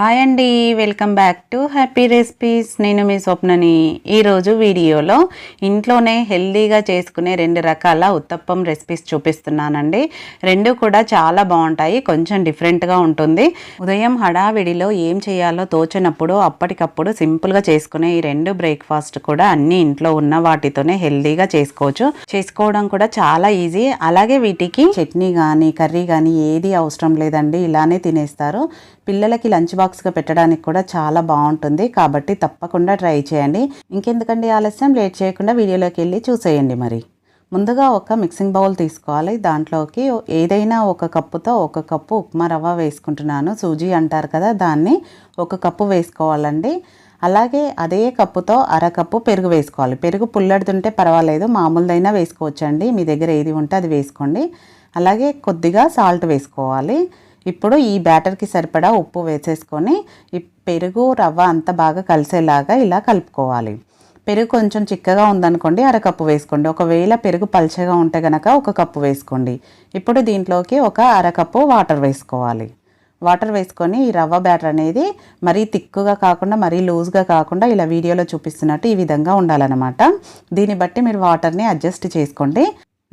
Hi అండి welcome back to happy recipes నేను మీ స్వప్నని. ఈరోజు వీడియోలో ఇంట్లోనే హెల్దీగా చేసుకునే రెండు రకాల ఉత్తప్పం రెసిపీస్ చూపిస్తున్నానండి. రెండు కూడా చాలా బాగుంటాయి కొంచెం డిఫరెంట్గా ఉంటుంది. ఉదయం హడావిడిలో ఏం చేయాలో తోచినప్పుడు అప్పటికప్పుడు సింపుల్గా చేసుకునే ఈ రెండు బ్రేక్ఫాస్ట్ కూడా అన్ని ఇంట్లో ఉన్న వాటితోనే హెల్దీగా చేసుకోవచ్చు. చేసుకోవడం కూడా చాలా ఈజీ అలాగే వీటికి చట్నీ కానీ కర్రీ కానీ ఏది అవసరం లేదండి ఇలానే తినేస్తారు. పిల్లలకి లంచ్ బాక్స్గా పెట్టడానికి కూడా చాలా బాగుంటుంది. కాబట్టి తప్పకుండా ట్రై చేయండి. ఇంకెందుకండి ఆలస్యం? లేట్ చేయకుండా వీడియోలోకి వెళ్ళి చూసేయండి మరి. ముందుగా ఒక మిక్సింగ్ బౌల్ తీసుకోవాలి. దాంట్లోకి ఏదైనా ఒక కప్పుతో ఒక కప్పు ఉప్మా రవ్వ వేసుకుంటున్నాను. సూజీ అంటారు కదా దాన్ని ఒక కప్పు వేసుకోవాలండి. అలాగే అదే కప్పుతో అరకప్పు పెరుగు వేసుకోవాలి. పెరుగు పుల్లడుతుంటే పర్వాలేదు. మామూలుదైనా వేసుకోవచ్చండి. మీ దగ్గర ఏది ఉంటే అది వేసుకోండి. అలాగే కొద్దిగా సాల్ట్ వేసుకోవాలి. ఇప్పుడు ఈ బ్యాటర్కి సరిపడా ఉప్పు వేసేసుకొని ఈ పెరుగు రవ్వ అంతా బాగా కలిసేలాగా ఇలా కలుపుకోవాలి. పెరుగు కొంచెం చిక్కగా ఉందనుకోండి అరకప్పు వేసుకోండి. ఒకవేళ పెరుగు పల్చగా ఉంటే గనక ఒక కప్పు వేసుకోండి. ఇప్పుడు దీంట్లోకి ఒక అరకప్పు వాటర్ వేసుకోవాలి. వాటర్ వేసుకొని ఈ రవ్వ బ్యాటర్ అనేది మరీ తిక్కుగా కాకుండా మరీ లూజ్గా కాకుండా ఇలా వీడియోలో చూపిస్తున్నట్టు ఈ విధంగా ఉండాలన్నమాట. దీన్ని బట్టి మీరు వాటర్ని అడ్జస్ట్ చేసుకోండి.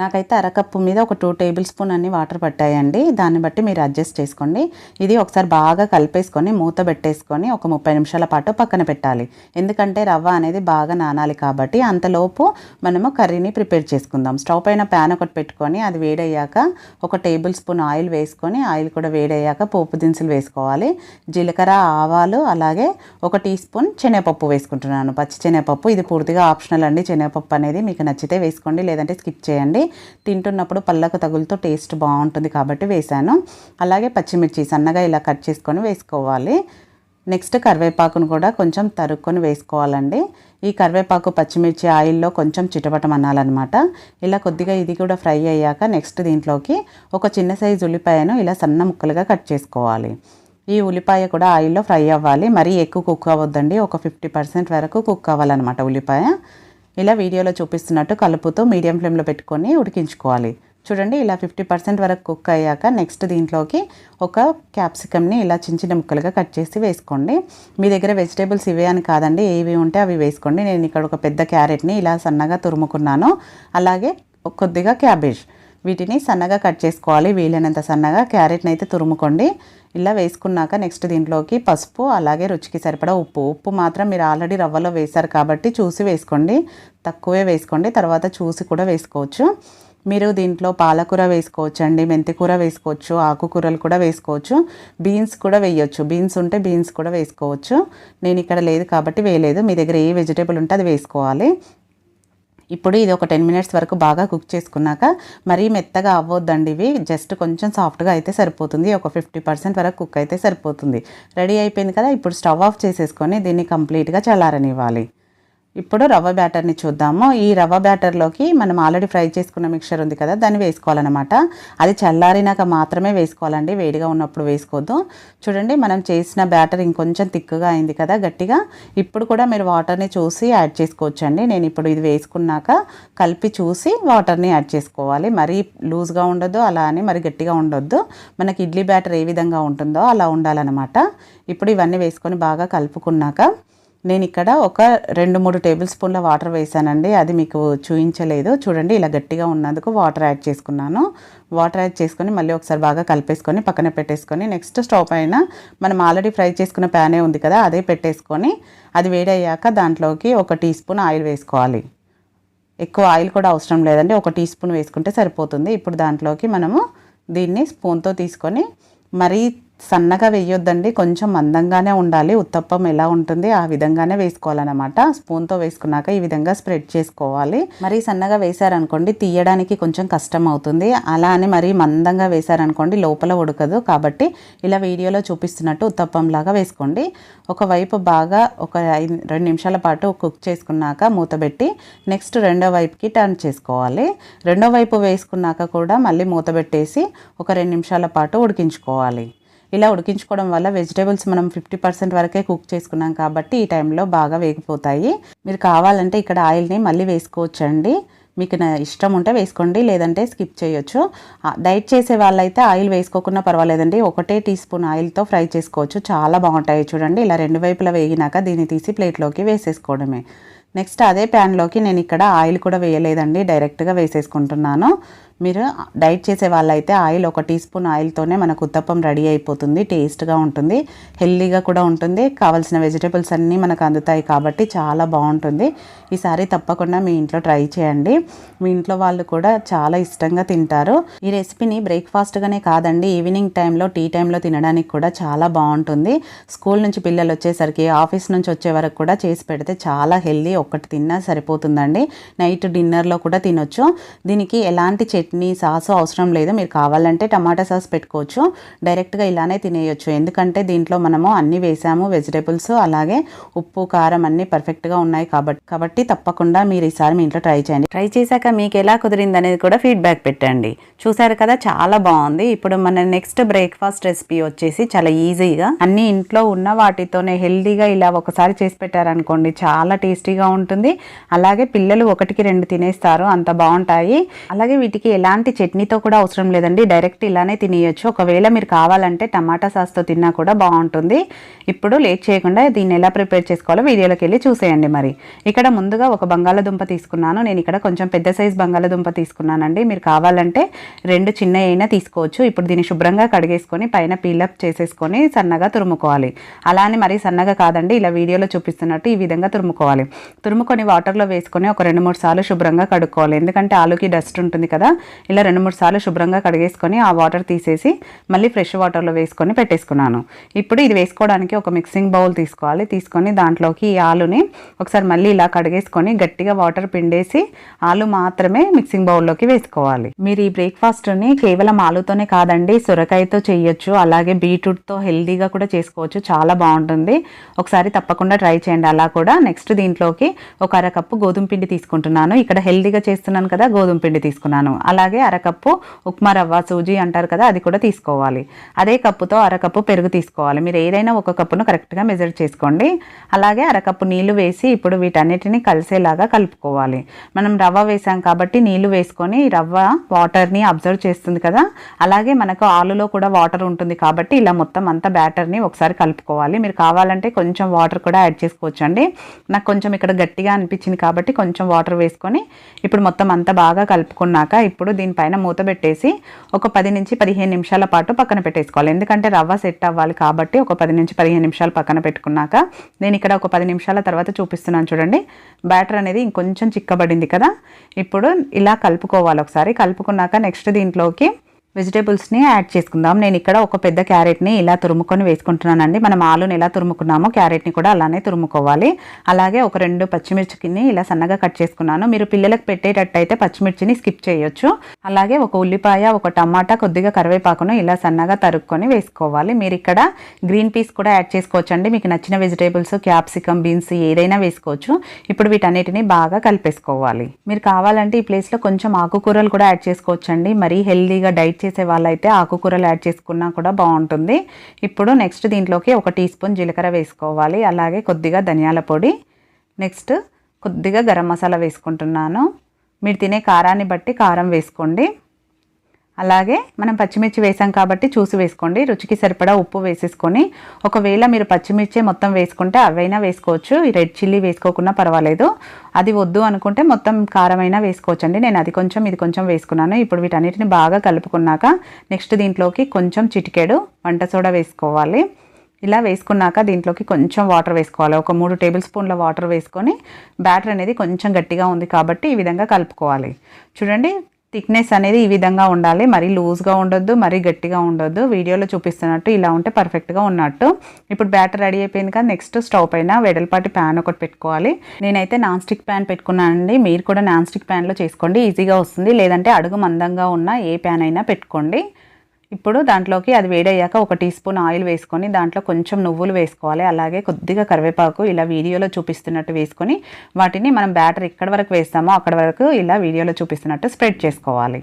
నాకైతే అరకప్పు మీద ఒక టూ టేబుల్ స్పూన్ అన్ని వాటర్ పట్టాయండి. దాన్ని బట్టి మీరు అడ్జస్ట్ చేసుకోండి. ఇది ఒకసారి బాగా కలిపేసుకొని మూత పెట్టేసుకొని ఒక ముప్పై నిమిషాల పాటు పక్కన పెట్టాలి. ఎందుకంటే రవ్వ అనేది బాగా నానాలి కాబట్టి అంతలోపు మనము కర్రీని ప్రిపేర్ చేసుకుందాం. స్టవ్ పైన ప్యాన్ ఒకటి పెట్టుకొని అది వేడయ్యాక ఒక టేబుల్ స్పూన్ ఆయిల్ వేసుకొని ఆయిల్ కూడా వేడయ్యాక పోపు దినుసులు వేసుకోవాలి. జీలకర్ర ఆవాలు అలాగే ఒక టీ స్పూన్ శనగపప్పు వేసుకుంటున్నాను. పచ్చి శనగపప్పు ఇది పూర్తిగా ఆప్షనల్ అండి. శనగపప్పు అనేది మీకు నచ్చితే వేసుకోండి లేదంటే స్కిప్ చేయండి. తింటున్నప్పుడు పళ్ళకు తగులుతో టేస్ట్ బాగుంటుంది కాబట్టి వేసాను అలాగే పచ్చిమిర్చి సన్నగా ఇలా కట్ చేసుకొని వేసుకోవాలి. నెక్స్ట్ కరివేపాకును కూడా కొంచెం తరుక్కొని వేసుకోవాలండి. ఈ కరివేపాకు పచ్చిమిర్చి ఆయిల్లో కొంచెం చిటపటం అనాలన్నమాట ఇలా కొద్దిగా ఇది కూడా ఫ్రై అయ్యాక నెక్స్ట్ దీంట్లోకి ఒక చిన్న సైజు ఉల్లిపాయను ఇలా సన్న ముక్కలుగా కట్ చేసుకోవాలి. ఈ ఉల్లిపాయ కూడా ఆయిల్లో ఫ్రై అవ్వాలి. మరీ ఎక్కువ కుక్ అవ్వద్దండి. ఒక ఫిఫ్టీ పర్సెంట్ వరకు కుక్ అవ్వాలన్నమాట ఉల్లిపాయ. ఇలా వీడియోలో చూపిస్తున్నట్టు కలుపుతూ మీడియం ఫ్లేమ్లో పెట్టుకొని ఉడికించుకోవాలి. చూడండి ఇలా ఫిఫ్టీ పర్సెంట్ వరకు కుక్ అయ్యాక నెక్స్ట్ దీంట్లోకి ఒక క్యాప్సికమ్ని ఇలా చిన్న చిన్న ముక్కలుగా కట్ చేసి వేసుకోండి. మీ దగ్గర వెజిటేబుల్స్ ఇవే అని కాదండి ఏవి ఉంటే అవి వేసుకోండి. నేను ఇక్కడ ఒక పెద్ద క్యారెట్ని ఇలా సన్నగా తురుముకున్నాను. అలాగే కొద్దిగా క్యాబేజ్ వీటిని సన్నగా కట్ చేసుకోవాలి. వీలైనంత సన్నగా క్యారెట్ని అయితే తురుముకోండి. ఇలా వేసుకున్నాక నెక్స్ట్ దీంట్లోకి పసుపు అలాగే రుచికి సరిపడా ఉప్పు. ఉప్పు మాత్రం మీరు ఆల్రెడీ రవ్వలో వేశారు కాబట్టి చూసి వేసుకోండి. తక్కువే వేసుకోండి. తర్వాత చూసి కూడా వేసుకోవచ్చు. మీరు దీంట్లో పాలకూర వేసుకోవచ్చు అండి మెంతికూర వేసుకోవచ్చు ఆకుకూరలు కూడా వేసుకోవచ్చు. బీన్స్ కూడా వేయొచ్చు. బీన్స్ ఉంటే బీన్స్ కూడా వేసుకోవచ్చు. నేను ఇక్కడ లేదు కాబట్టి వేయలేదు. మీ దగ్గర ఏ వెజిటేబుల్ ఉంటే అది వేసుకోవాలి. ఇప్పుడు ఇది ఒక టెన్ మినిట్స్ వరకు బాగా కుక్ చేసుకున్నాక మరీ మెత్తగా అవ్వద్దండి ఇవి. జస్ట్ కొంచెం సాఫ్ట్గా అయితే సరిపోతుంది. ఒక ఫిఫ్టీ పర్సెంట్ వరకు కుక్ అయితే సరిపోతుంది. రెడీ అయిపోయింది కదా? ఇప్పుడు స్టవ్ ఆఫ్ చేసేసుకొని దీన్ని కంప్లీట్గా చల్లారనివ్వాలి. ఇప్పుడు రవ్వ బ్యాటర్ని చూద్దాము. ఈ రవ్వ బ్యాటర్లోకి మనం ఆల్రెడీ ఫ్రై చేసుకున్న మిక్చర్ ఉంది కదా దాన్ని వేసుకోవాలన్నమాట. అది చల్లారినాక మాత్రమే వేసుకోవాలండి. వేడిగా ఉన్నప్పుడు వేసుకోవద్దు. చూడండి మనం చేసిన బ్యాటర్ ఇంకొంచెం తిక్కుగా అయింది కదా గట్టిగా. ఇప్పుడు కూడా మీరు వాటర్ని చూసి యాడ్ చేసుకోవచ్చండి. నేను ఇప్పుడు ఇది వేసుకున్నాక కలిపి చూసి వాటర్ని యాడ్ చేసుకోవాలి. మరీ లూజ్గా ఉండొద్దు అలా అని మరి గట్టిగా ఉండొద్దు. మనకి ఇడ్లీ బ్యాటర్ ఏ విధంగా ఉంటుందో అలా ఉండాలన్నమాట. ఇప్పుడు ఇవన్నీ వేసుకొని బాగా కలుపుకున్నాక నేను ఇక్కడ ఒక రెండు మూడు టేబుల్ స్పూన్ల వాటర్ వేసానండి అది మీకు చూపించలేదు చూడండి ఇలా గట్టిగా ఉన్నందుకు వాటర్ యాడ్ చేసుకున్నాను. వాటర్ యాడ్ చేసుకొని మళ్ళీ ఒకసారి బాగా కలిపేసుకొని పక్కన పెట్టేసుకొని నెక్స్ట్ స్టవ్ పైన మనం ఆల్రెడీ ఫ్రై చేసుకున్న ప్యానే ఉంది కదా అదే పెట్టేసుకొని అది వేడయ్యాక దాంట్లోకి ఒక టీ స్పూన్ ఆయిల్ వేసుకోవాలి. ఎక్కువ ఆయిల్ కూడా అవసరం లేదండి. ఒక టీ స్పూన్ వేసుకుంటే సరిపోతుంది. ఇప్పుడు దాంట్లోకి మనము దీన్ని స్పూన్తో తీసుకొని మరీ సన్నగా వేయొద్దండి. కొంచెం మందంగానే ఉండాలి. ఉత్తప్పం ఎలా ఉంటుంది ఆ విధంగానే వేసుకోవాలన్నమాట. స్పూన్తో వేసుకున్నాక ఈ విధంగా స్ప్రెడ్ చేసుకోవాలి. మరీ సన్నగా వేశారనుకోండి తీయడానికి కొంచెం కష్టం అవుతుంది అలా అని మరీ మందంగా వేశారనుకోండి లోపల ఉడకదు. కాబట్టి ఇలా వీడియోలో చూపిస్తున్నట్టు ఉత్తప్పం లాగా వేసుకోండి. ఒకవైపు బాగా ఒక ఐదు రెండు నిమిషాల పాటు కుక్ చేసుకున్నాక మూతబెట్టి నెక్స్ట్ రెండో వైపుకి టర్న్ చేసుకోవాలి. రెండో వైపు వేసుకున్నాక కూడా మళ్ళీ మూతబెట్టేసి ఒక రెండు నిమిషాల పాటు ఉడికించుకోవాలి. ఇలా ఉడికించుకోవడం వల్ల వెజిటేబుల్స్ మనం ఫిఫ్టీ పర్సెంట్ వరకే కుక్ చేసుకున్నాం కాబట్టి ఈ టైంలో బాగా వేగిపోతాయి. మీరు కావాలంటే ఇక్కడ ఆయిల్ని మళ్ళీ వేసుకోవచ్చండి. మీకు నా ఇష్టం ఉంటే వేసుకోండి లేదంటే స్కిప్ చేయొచ్చు. డైట్ చేసే వాళ్ళైతే ఆయిల్ వేసుకోకుండా పర్వాలేదండి. ఒకటే టీ స్పూన్ ఆయిల్తో ఫ్రై చేసుకోవచ్చు. చాలా బాగుంటాయి చూడండి. ఇలా రెండు వైపులా వేగినాక దీన్ని తీసి ప్లేట్లోకి వేసేసుకోవడమే. నెక్స్ట్ అదే ప్యాన్లోకి నేను ఇక్కడ ఆయిల్ కూడా వేయలేదండి. డైరెక్ట్గా వేసేసుకుంటున్నాను. మీరు డైట్ చేసే వాళ్ళైతే ఆయిల్ ఒక టీ స్పూన్ ఆయిల్తోనే మనకు ఉత్తప్పం రెడీ అయిపోతుంది టేస్ట్గా ఉంటుంది హెల్దీగా కూడా ఉంటుంది. కావాల్సిన వెజిటేబుల్స్ అన్నీ మనకు అందుతాయి కాబట్టి చాలా బాగుంటుంది. ఈసారి తప్పకుండా మీ ఇంట్లో ట్రై చేయండి. మీ ఇంట్లో వాళ్ళు కూడా చాలా ఇష్టంగా తింటారు. ఈ రెసిపీని బ్రేక్ఫాస్ట్గానే కాదండి ఈవినింగ్ టైంలో టీ టైంలో తినడానికి కూడా చాలా బాగుంటుంది. స్కూల్ నుంచి పిల్లలు వచ్చేసరికి ఆఫీస్ నుంచి వచ్చే వరకు కూడా చేసి పెడితే చాలా హెల్దీ ఒక్కటి తిన్నా సరిపోతుందండి. నైట్ డిన్నర్లో కూడా తినొచ్చు. దీనికి ఎలాంటి చట్నీ సాసు అవసరం లేదు. మీరు కావాలంటే టమాటా సాస్ పెట్టుకోవచ్చు. డైరెక్ట్గా ఇలానే తినేయొచ్చు. ఎందుకంటే దీంట్లో మనము అన్నీ వేసాము వెజిటేబుల్స్ అలాగే ఉప్పు కారం అన్నీ పర్ఫెక్ట్గా ఉన్నాయి కాబట్టి కాబట్టి తప్పకుండా మీరు ఈసారి మీ ఇంట్లో ట్రై చేయండి. ట్రై చేశాక మీకు ఎలా కుదిరింది అనేది కూడా ఫీడ్బ్యాక్ పెట్టండి. చూసారు కదా చాలా బాగుంది. ఇప్పుడు మన నెక్స్ట్ బ్రేక్ఫాస్ట్ రెసిపీ వచ్చేసి చాలా ఈజీగా అన్ని ఇంట్లో ఉన్న వాటితోనే హెల్దీగా ఇలా ఒకసారి చేసి పెట్టారనుకోండి చాలా టేస్టీగా ఉంటుంది. అలాగే పిల్లలు ఒకటికి రెండు తినేస్తారు. అంత బాగుంటాయి. అలాగే వీటికి ఎలాంటి చట్నీతో కూడా అవసరం లేదండి. డైరెక్ట్ ఇలానే తినేయొచ్చు. ఒకవేళ మీరు కావాలంటే టమాటా సాస్తో తిన్నా కూడా బాగుంటుంది. ఇప్పుడు లేట్ చేయకుండా దీన్ని ఎలా ప్రిపేర్ చేసుకోవాలో వీడియోలోకి వెళ్ళి చూసేయండి మరి. ఇక్కడ ముందుగా ఒక బంగాళదుంప తీసుకున్నాను. నేను ఇక్కడ కొంచెం పెద్ద సైజ్ బంగాళదుంప తీసుకున్నానండి. మీరు కావాలంటే రెండు చిన్న అయినా తీసుకోవచ్చు. ఇప్పుడు దీన్ని శుభ్రంగా కడిగేసుకొని పైన పీలప్ చేసేసుకొని సన్నగా తురుముకోవాలి. అలా అని మరీ సన్నగా కాదండి. ఇలా వీడియోలో చూపిస్తున్నట్టు ఈ విధంగా తురుముకోవాలి. తురుముకొని వాటర్లో వేసుకొని ఒక రెండు మూడు సార్లు శుభ్రంగా కడుక్కోవాలి. ఎందుకంటే ఆలుకి డస్ట్ ఉంటుంది కదా. ఇలా రెండు మూడు సార్లు శుభ్రంగా కడిగేసుకొని ఆ వాటర్ తీసేసి మళ్ళీ ఫ్రెష్ వాటర్లో వేసుకొని పెట్టేసుకున్నాను. ఇప్పుడు ఇది వేసుకోవడానికి ఒక మిక్సింగ్ బౌల్ తీసుకోవాలి. తీసుకొని దాంట్లోకి ఈ ఆలుని ఒకసారి మళ్ళీ ఇలా కడిగేసుకొని గట్టిగా వాటర్ పిండేసి ఆలు మాత్రమే మిక్సింగ్ బౌల్లోకి వేసుకోవాలి. మీరు ఈ బ్రేక్ఫాస్ట్ని కేవలం ఆలుతోనే కాదండి సొరకాయతో చేయొచ్చు అలాగే బీట్రూట్తో హెల్దీగా కూడా చేసుకోవచ్చు. చాలా బాగుంటుంది. ఒకసారి తప్పకుండా ట్రై చేయండి. అలా కూడా నెక్స్ట్ దీంట్లోకి ఒక అరకప్పు గోధుమ పిండి తీసుకుంటున్నాను. ఇక్కడ హెల్దీగా చేస్తున్నాను కదా గోధుమ పిండి తీసుకున్నాను. అలాగే అరకప్పు ఉప్మా రవ్వ సూజీ అంటారు కదా అది కూడా తీసుకోవాలి. అదే కప్పుతో అరకప్పు పెరుగు తీసుకోవాలి. మీరు ఏదైనా ఒక కప్పును కరెక్ట్గా మెజర్ చేసుకోండి. అలాగే అరకప్పు నీళ్ళు వేసి ఇప్పుడు వీటన్నిటిని కలిసేలాగా కలుపుకోవాలి. మనం రవ్వ వేసాం కాబట్టి నీళ్ళు వేసుకొని రవ్వ వాటర్ని అబ్జర్వ్ చేస్తుంది కదా అలాగే మనకు ఆలులో కూడా వాటర్ ఉంటుంది కాబట్టి ఇలా మొత్తం అంతా బ్యాటర్ని ఒకసారి కలుపుకోవాలి. మీరు కావాలంటే కొంచెం వాటర్ కూడా యాడ్ చేసుకోవచ్చండి. నాకు కొంచెం ఇక్కడ గట్టిగా అనిపించింది కాబట్టి కొంచెం వాటర్ వేసుకొని ఇప్పుడు మొత్తం అంతా బాగా కలుపుకున్నాక ఇప్పుడు దీనిపైన మూత పెట్టేసి ఒక పది నుంచి పదిహేను నిమిషాల పాటు పక్కన పెట్టేసుకోవాలి. ఎందుకంటే రవ్వ సెట్ అవ్వాలి కాబట్టి ఒక పది నుంచి పదిహేను నిమిషాలు పక్కన పెట్టుకున్నాక నేను ఇక్కడ ఒక పది నిమిషాల తర్వాత చూపిస్తున్నాను చూడండి. బ్యాటర్ అనేది ఇంకొంచెం చిక్కబడింది కదా. ఇప్పుడు ఇలా కలుపుకోవాలి ఒకసారి. కలుపుకున్నాక నెక్స్ట్ దీంట్లోకి వెజిటేబుల్స్ని యాడ్ చేసుకుందాం. నేను ఇక్కడ ఒక పెద్ద క్యారెట్ని ఇలా తురుముకొని వేసుకుంటున్నానండి. మనం ఆలుని ఎలా తురుముకున్నామో క్యారెట్ని కూడా అలానే తురుముకోవాలి. అలాగే ఒక రెండు పచ్చిమిర్చిని ఇలా సన్నగా కట్ చేసుకున్నాను. మీరు పిల్లలకు పెట్టేటట్టయితే పచ్చిమిర్చిని స్కిప్ చేయొచ్చు. అలాగే ఒక ఉల్లిపాయ ఒక టమాటా కొద్దిగా కరివేపాకును ఇలా సన్నగా తరుక్కొని వేసుకోవాలి. మీరు ఇక్కడ గ్రీన్ పీస్ కూడా యాడ్ చేసుకోవచ్చండి. మీకు నచ్చిన వెజిటేబుల్స్ క్యాప్సికమ్ బీన్స్ ఏదైనా వేసుకోవచ్చు. ఇప్పుడు వీటన్నిటిని బాగా కలిపేసుకోవాలి. మీరు కావాలంటే ఈ ప్లేస్లో కొంచెం ఆకుకూరలు కూడా యాడ్ చేసుకోవచ్చండి. మరీ హెల్దీగా డైట్ చేసే వాళ్ళైతే ఆకుకూరలు యాడ్ చేసుకున్నా కూడా బాగుంటుంది. ఇప్పుడు నెక్స్ట్ దీంట్లోకి ఒక టీ స్పూన్ జీలకర్ర వేసుకోవాలి. అలాగే కొద్దిగా ధనియాల పొడి. నెక్స్ట్ కొద్దిగా గరం మసాలా వేసుకుంటున్నాను. మీరు తినే కారాన్ని బట్టి కారం వేసుకోండి. అలాగే మనం పచ్చిమిర్చి వేసాం కాబట్టి చూసి వేసుకోండి. రుచికి సరిపడా ఉప్పు వేసేసుకొని ఒకవేళ మీరు పచ్చిమిర్చి మొత్తం వేసుకుంటే అవైనా వేసుకోవచ్చు. ఈ రెడ్ చిల్లీ వేసుకోకుండా పర్వాలేదు. అది వద్దు అనుకుంటే మొత్తం కారమైనా వేసుకోవచ్చండి. నేను అది కొంచెం ఇది కొంచెం వేసుకున్నాను. ఇప్పుడు వీటన్నిటిని బాగా కలుపుకున్నాక నెక్స్ట్ దీంట్లోకి కొంచెం చిటికెడు వంట సోడా వేసుకోవాలి. ఇలా వేసుకున్నాక దీంట్లోకి కొంచెం వాటర్ వేసుకోవాలి. ఒక మూడు టేబుల్ స్పూన్ల వాటర్ వేసుకొని బ్యాటర్ అనేది కొంచెం గట్టిగా ఉంది కాబట్టి ఈ విధంగా కలుపుకోవాలి. చూడండి థిక్నెస్ అనేది ఈ విధంగా ఉండాలి. మరీ లూజ్గా ఉండొద్దు మరీ గట్టిగా ఉండొద్దు. వీడియోలో చూపిస్తున్నట్టు ఇలా ఉంటే పర్ఫెక్ట్గా ఉన్నట్టు. ఇప్పుడు బ్యాటర్ రెడీ అయిపోయింది కదా నెక్స్ట్ స్టవ్ పైన వెడల్పాటి ప్యాన్ ఒకటి పెట్టుకోవాలి. నేనైతే నాన్ స్టిక్ ప్యాన్ పెట్టుకున్నానండి. మీరు కూడా నాన్ స్టిక్ ప్యాన్లో చేసుకోండి. ఈజీగా వస్తుంది. లేదంటే అడుగు మందంగా ఉన్న ఏ ప్యాన్ అయినా పెట్టుకోండి. ఇప్పుడు దాంట్లోకి అది వేడయ్యాక ఒక టీ స్పూన్ ఆయిల్ వేసుకొని దాంట్లో కొంచెం నువ్వులు వేసుకోవాలి. అలాగే కొద్దిగా కరివేపాకు ఇలా వీడియోలో చూపిస్తున్నట్టు వేసుకొని వాటిని మనం బ్యాటర్ ఎక్కడి వరకు వేస్తామో అక్కడ వరకు ఇలా వీడియోలో చూపిస్తున్నట్టు స్ప్రెడ్ చేసుకోవాలి.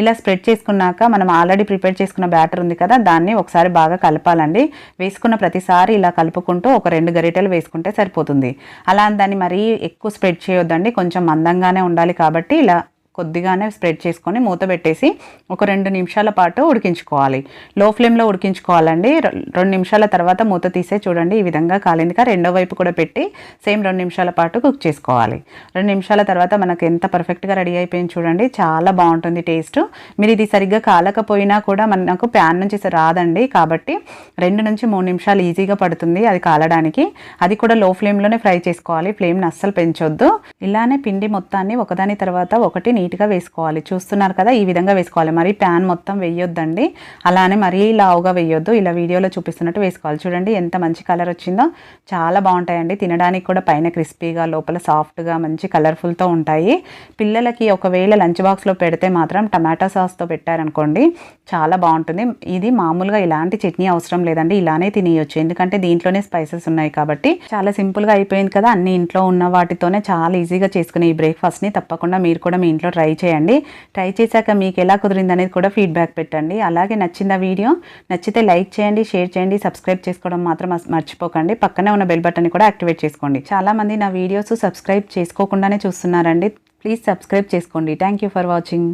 ఇలా స్ప్రెడ్ చేసుకున్నాక మనం ఆల్రెడీ ప్రిపేర్ చేసుకున్న బ్యాటర్ ఉంది కదా దాన్ని ఒకసారి బాగా కలపాలండి. వేసుకున్న ప్రతిసారి ఇలా కలుపుకుంటూ ఒక రెండు గరిటెలు వేసుకుంటే సరిపోతుంది. అలా దాన్ని మరీ ఎక్కువ స్ప్రెడ్ చేయొద్దండి. కొంచెం మందంగానే ఉండాలి కాబట్టి ఇలా కొద్దిగానే స్ప్రెడ్ చేసుకొని మూత పెట్టేసి ఒక రెండు నిమిషాల పాటు ఉడికించుకోవాలి. లో ఫ్లేమ్లో ఉడికించుకోవాలండి. రెండు నిమిషాల తర్వాత మూత తీసే చూడండి. ఈ విధంగా కాలిందిగా రెండో వైపు కూడా పెట్టి సేమ్ రెండు నిమిషాల పాటు కుక్ చేసుకోవాలి. రెండు నిమిషాల తర్వాత మనకు ఎంత పర్ఫెక్ట్గా రెడీ అయిపోయింది చూడండి. చాలా బాగుంటుంది టేస్ట్. మీరు ఇది సరిగ్గా కాలకపోయినా కూడా మనకు ప్యాన్ నుంచి రాదండి. కాబట్టి రెండు నుంచి మూడు నిమిషాలు ఈజీగా పడుతుంది అది కాలడానికి. అది కూడా లో ఫ్లేమ్లోనే ఫ్రై చేసుకోవాలి. ఫ్లేమ్ని అస్సలు పెంచొద్దు. ఇలానే పిండి మొత్తాన్ని ఒకదాని తర్వాత ఒకటి నీట్గా వేసుకోవాలి. చూస్తున్నారు కదా ఈ విధంగా వేసుకోవాలి. మరి ప్యాన్ మొత్తం వేయొద్దండి. అలానే మరీ లావుగా వేయొద్దు. ఇలా వీడియోలో చూపిస్తున్నట్టు వేసుకోవాలి. చూడండి ఎంత మంచి కలర్ వచ్చిందో. చాలా బాగుంటాయండి. తినడానికి కూడా పైన క్రిస్పీగా లోపల సాఫ్ట్గా మంచి కలర్ఫుల్తో ఉంటాయి. పిల్లలకి ఒకవేళ లంచ్ బాక్స్లో పెడితే మాత్రం టమాటో సాస్తో పెట్టారనుకోండి చాలా బాగుంటుంది. ఇది మామూలుగా ఇలాంటి చట్నీ అవసరం లేదండి. ఇలానే తినేయొచ్చు. ఎందుకంటే దీంట్లోనే స్పైసెస్ ఉన్నాయి కాబట్టి. చాలా సింపుల్గా అయిపోయింది కదా. అన్ని ఇంట్లో ఉన్న వాటితోనే చాలా ఈజీగా చేసుకునే ఈ బ్రేక్ఫాస్ట్ని తప్పకుండా మీరు కూడా మీ ఇంట్లో ట్రై చేయండి. ట్రై చేశాక మీకు ఎలా కుదిరింది అనేది కూడా ఫీడ్బ్యాక్ పెట్టండి. అలాగే నచ్చిందా వీడియో నచ్చితే లైక్ చేయండి షేర్ చేయండి సబ్స్క్రైబ్ చేసుకోవడం మాత్రం మర్చిపోకండి. పక్కనే ఉన్న బెల్ బటన్ కూడా యాక్టివేట్ చేసుకోండి. చాలా మంది నా వీడియోస్ సబ్స్క్రైబ్ చేసుకోకుండానే చూస్తున్నారండి. ప్లీజ్ సబ్స్క్రైబ్ చేసుకోండి. Thank you for watching